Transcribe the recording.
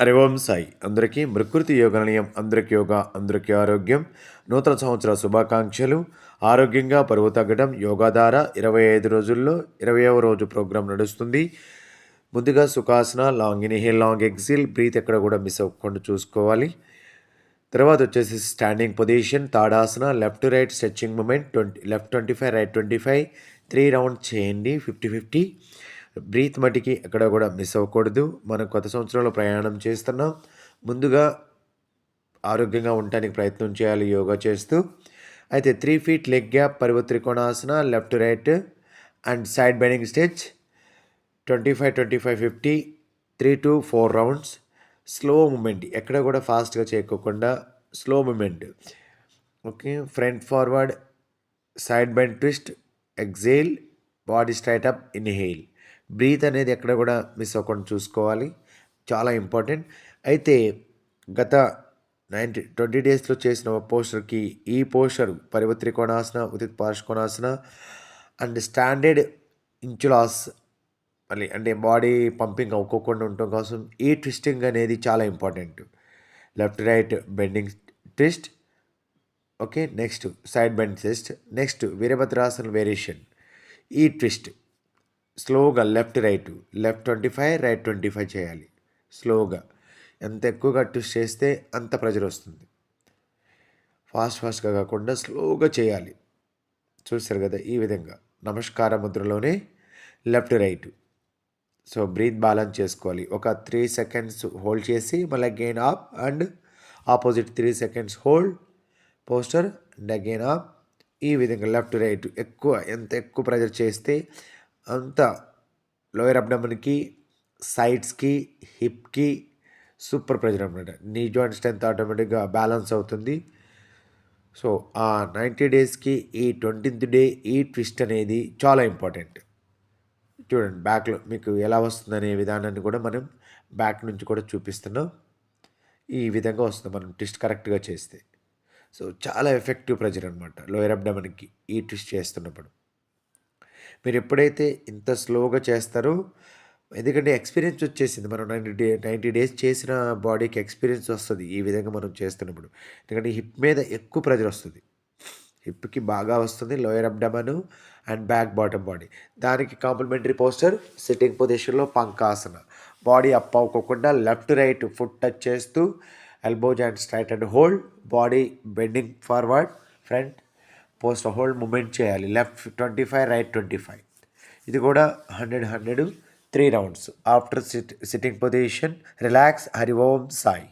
హరి ఓం సాయి. అందరికీ ప్రకృతి యోగ నిలయం అందరికీ యోగా అందరికీ ఆరోగ్యం. నూతన సంవత్సర శుభాకాంక్షలు. ఆరోగ్యంగా పరువు తగ్గడం యోగా ద్వారా ఇరవై ఐదు రోజుల్లో ఇరవైవ రోజు ప్రోగ్రాం నడుస్తుంది. ముందుగా sukhasana long inhale long exhale breath ఎక్కడ కూడా మిస్ అవ్వకుండా చూసుకోవాలి. తర్వాత వచ్చేసి standing position tadasana left right stretching movement twenty left twenty five right twenty five three round చేయండి ఫిఫ్టీ ఫిఫ్టీ బ్రీత్ మటికి ఎక్కడ కూడా మిస్ అవ్వకూడదు. మనం కొత్త సంవత్సరంలో ప్రయాణం చేస్తున్నాం. ముందుగా ఆరోగ్యంగా ఉండటానికి ప్రయత్నం చేయాలి యోగా చేస్తూ. అయితే three feet leg gap పర్వ trikonasana left right and side bending stretch twenty five twenty five fifty three to four rounds. Slow movement ఎక్కడ కూడా ఫాస్ట్గా చేయకోకుండా slow movement. Okay front forward side bend twist exhale body straight up inhale. Breath అనేది ఎక్కడ కూడా miss అవ్వకుండా చూసుకోవాలి. చాలా ఇంపార్టెంట్. అయితే గత నైన్టీ ట్వంటీ డేస్లో చేసిన పోస్టర్కి ఈ పోస్టర్ పరివత్రికోణాసన ఉదిత్ పార్శ్వకోణాసన అండ్ స్టాండర్డ్ ఇంచులాస్ మళ్ళీ అంటే బాడీ పంపింగ్ అవ్వకోకుండా ఉండటం కోసం ఈ ట్విస్టింగ్ అనేది చాలా important. Left right bending twist. Okay next side bend twist. Next Virabhadrasana variation. ఈ ట్విస్ట్. స్లోగా left right left twenty five right twenty five చేయాలి. స్లోగా. ఎంత ఎక్కువగా ట్విస్ట్ చేస్తే అంత ప్రెజర్ వస్తుంది. ఫాస్ట్ ఫాస్ట్గా కాకుండా స్లోగా చేయాలి. చూస్తారు కదా ఈ విధంగా. నమస్కార ముద్రలోనే left right. So breath balance చేసుకోవాలి. ఒక త్రీ సెకండ్స్ హోల్డ్ చేసి మళ్ళీ again up and opposite three seconds hold. Posture and again up ఈ విధంగా లెఫ్ట్ రైట్ ఎక్కువ ఎంత ఎక్కువ ప్రెజర్ చేస్తే అంతా లోయర్ అబ్డమన్కి సైడ్స్కి హిప్కి సూపర్ ప్రెజర్ అనమాట నీ జాయింట్ స్ట్రెంత్ ఆటోమేటిక్గా బ్యాలెన్స్ అవుతుంది. సో ఆ నైంటీ డేస్కి ఈ ట్వంటీన్త్ డే ఈ ట్విస్ట్ అనేది చాలా ఇంపార్టెంట్. చూడండి బ్యాక్లో మీకు ఎలా వస్తుందనే విధానాన్ని కూడా మనం బ్యాక్ నుంచి కూడా చూపిస్తున్నాం. ఈ విధంగా వస్తుంది మనం ట్విస్ట్ కరెక్ట్గా చేస్తే. సో చాలా ఎఫెక్టివ్ ప్రెజర్ అనమాట లోయర్ అబ్డమన్కి ఈ ట్విస్ట్ చేస్తున్నప్పుడు. మీరు ఎప్పుడైతే ఇంత స్లోగా చేస్తారో ఎందుకంటే ఎక్స్పీరియన్స్ వచ్చేసింది. మనం నైంటీ డే నైంటీ డేస్ చేసిన బాడీకి ఎక్స్పీరియన్స్ వస్తుంది ఈ విధంగా మనం చేస్తున్నప్పుడు. ఎందుకంటే హిప్ మీద ఎక్కువ ప్రెజర్ వస్తుంది. హిప్కి బాగా వస్తుంది lower abdomen and back bottom body. దానికి కాంప్లిమెంటరీ పోస్టర్ సిట్టింగ్ పొజిషన్లో పంకాసన. బాడీ అప్ అవ్వకుండా లెఫ్ట్ రైట్ ఫుట్ టచ్ చేస్తూ elbow joint straight and hold body bending forward front post hold movement చేయాలి. Left twenty five right twenty five. ఇది కూడా hundred hundred three rounds. After sit sitting position relax Hari Om Sai.